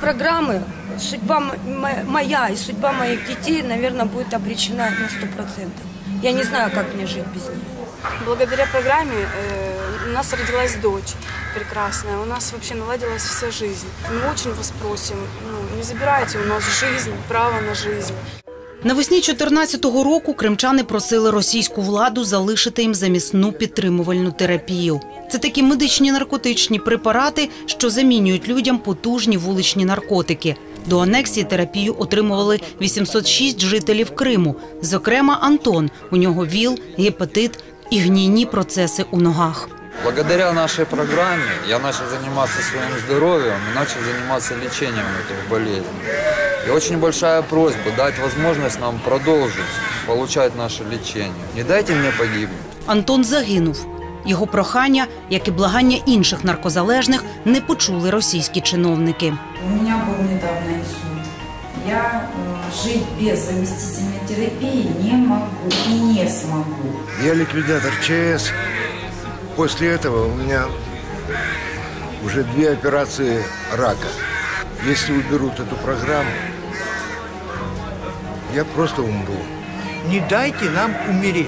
программы, судьба моя и судьба моих детей, наверное, будет обречена на сто процентов. Я не знаю, как мне жить без них. Благодаря программе э, у нас родилась дочь прекрасная, у нас вообще наладилась вся жизнь. Мы очень вас просим, ну, не забирайте у нас жизнь, право на жизнь. Навесні 14-го року кримчани просили російську владу залишити їм замісну підтримувальну терапію. Це такі медичні наркотичні препарати, що замінюють людям потужні вуличні наркотики. До анексії терапію отримували 806 жителів Криму. Зокрема, Антон. У нього ВІЛ, гепатит і гнійні процеси у ногах. Благодаря нашей программе я начал заниматься своим здоровьем и начал заниматься лечением этих. И очень большая просьба дать возможность нам продолжить получать наше лечение. Не дайте мне погибнуть. Антон загинув. Його прохання, як і благання інших наркозалежних, не почули російські чиновники. У меня был недавно инсульт. Я э, жить без заместительной терапии не могу и не смогу. Я ликвидатор ЧС. После этого у меня уже две операции рака. Если уберут эту программу, я просто умру. Не дайте нам умереть.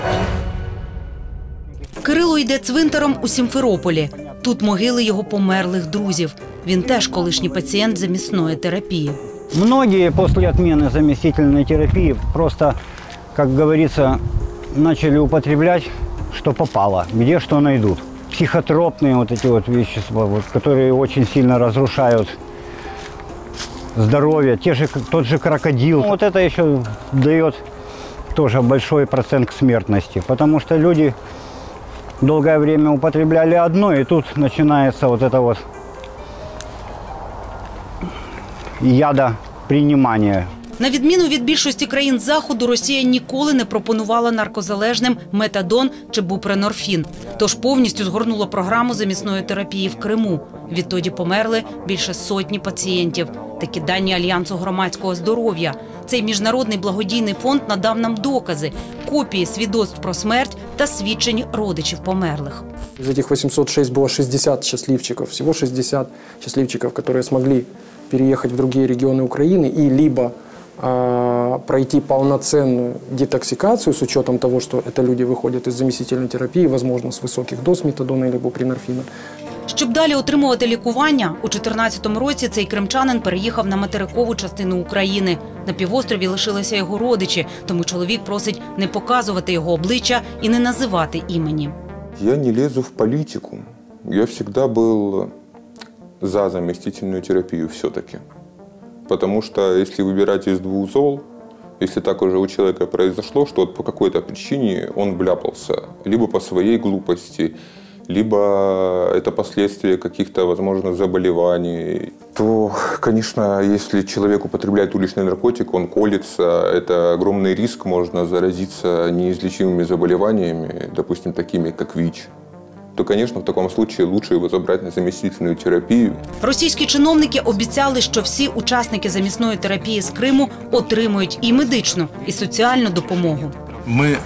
Кирило йде цвинтаром у Сімферополі. Тут могили його померлих друзів. Він теж колишній пацієнт замісної терапії. Многие после отмены заместительной терапии просто, как говорится, начали употреблять, что попало, где что найдут. Психотропные вот эти вот вещества, вот, которые очень сильно разрушают Здоровье. Те же, тот же крокодил. Вот это еще дает тоже большой процент к смертности, потому что люди долгое время употребляли одно, и тут начинается вот это вот ядопринимание. На відміну від більшості країн заходу, Росія ніколи не пропонувала наркозалежним метадон чи бупренорфін, тож повністю згорнула програму замісної терапії в Криму. Відтоді померли більше сотні пацієнтів. Такі дані Альянсу громадського здоров'я. Цей міжнародний благодійний фонд надав нам докази, копії свідоцтв про смерть та свідчень родичів померлих. Из этих 806 было 60 счастливчиков, всего 60 счастливчиков, которые смогли переехать в другие регионы Украины и либо а, пройти полноценную детоксикацию с учетом того, что это люди выходят из заместительной терапии, возможно, с высоких доз метадона или бупринорфина. Щоб далі отримувати лікування, у 2014 році цей кримчанин переїхав на материкову частину України. На півострові лишилися його родичі, тому чоловік просить не показувати його обличчя і не називати імені. Я не лезу в политику. Я всегда был за заместительную терапию все-таки. Потому что если выбирать из двух зол, если так уже у человека произошло, что вот по какой-то причине он вляпался, либо по своей глупости, либо это последствия каких-то, возможно, заболеваний, то, конечно, если человек употребляет уличный наркотик, он колется, это огромный риск, можно заразиться неизлечимыми заболеваниями, допустим, такими как ВИЧ то, звісно, в такому случае лучше його забрати на заместительную терапію. Російські чиновники обіцяли, що всі учасники замісної терапії з Криму отримують і медичну, і соціальну допомогу. Ми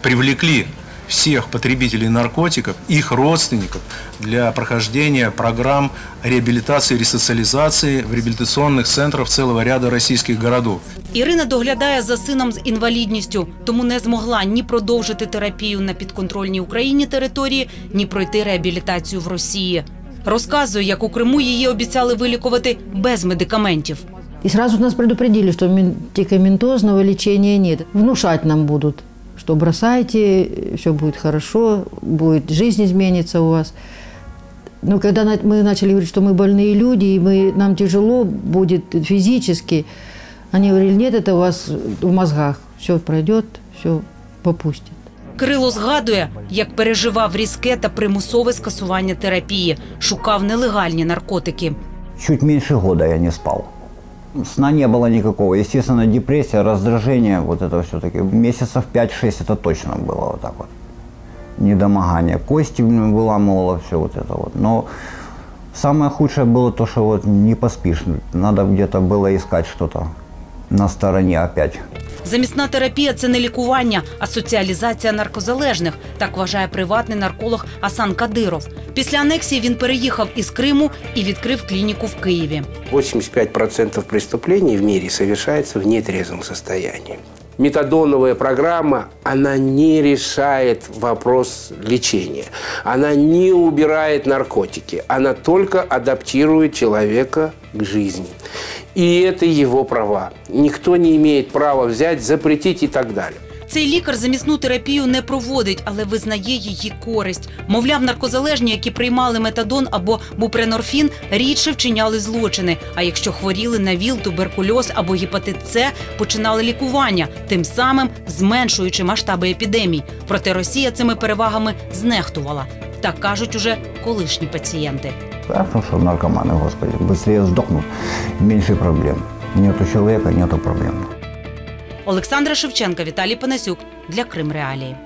привлекли всех потребителей наркотиков, их родственников для прохождения программ реабилитации и ресоциализации в реабилитационных центрах целого ряда российских городов. Ірина доглядає за сином з інвалідністю, тому не змогла ні продовжити терапію на підконтрольній Україні території, ні пройти реабілітацію в Росії. Розказує, як у Криму її обіцяли вилікувати без медикаментів. И сразу нас предупредили, что медикаментозного лечения нет. Внушать нам будут, что бросайте, все будет хорошо, будет жизнь изменится у вас. Но когда на- мы начали говорить, что мы больные люди, и мы, нам тяжело будет физически, они говорили, нет, это у вас в мозгах. Все пройдет, все попустит. Кирило згадує, як переживав різке та примусове скасування терапії, шукав нелегальні наркотики. Чуть меньше года я не спал. Сна не было никакого. Естественно, депрессия, раздражение, вот это все-таки. Месяцев 5-6 это точно было вот так вот. Недомогание. Кости выламывало, все вот это вот. Но самое худшее было то, что вот не поспишь. Надо где-то было искать что-то на стороне опять. Замісна терапія це не лікування, а соціалізація наркозалежних. Так вважає приватний нарколог Асан Кадиров. Після анексії він переїхав із Криму і відкрив клініку в Києві. 85% преступлень в світі совершається в нетрезвому состоянии. Метадоновая программа, она не решает вопрос лечения. Она не убирает наркотики. Она только адаптирует человека к жизни. И это его права. Никто не имеет права взять, запретить и так далее. Цей лікар замісну терапію не проводить, але визнає її користь. Мовляв, наркозалежні, які приймали метадон або бупренорфін, рідше вчиняли злочини. А якщо хворіли на ВІЛ, туберкульоз або гепатит С, починали лікування, тим самим зменшуючи масштаби епідемій. Проте Росія цими перевагами знехтувала. Так кажуть уже колишні пацієнти. Ясно, что наркоманы, господи, быстрее сдохнут, меньше проблем. Нету человека, нету проблем. Олександра Шевченка, Віталій Панасюк для Крим Реалії.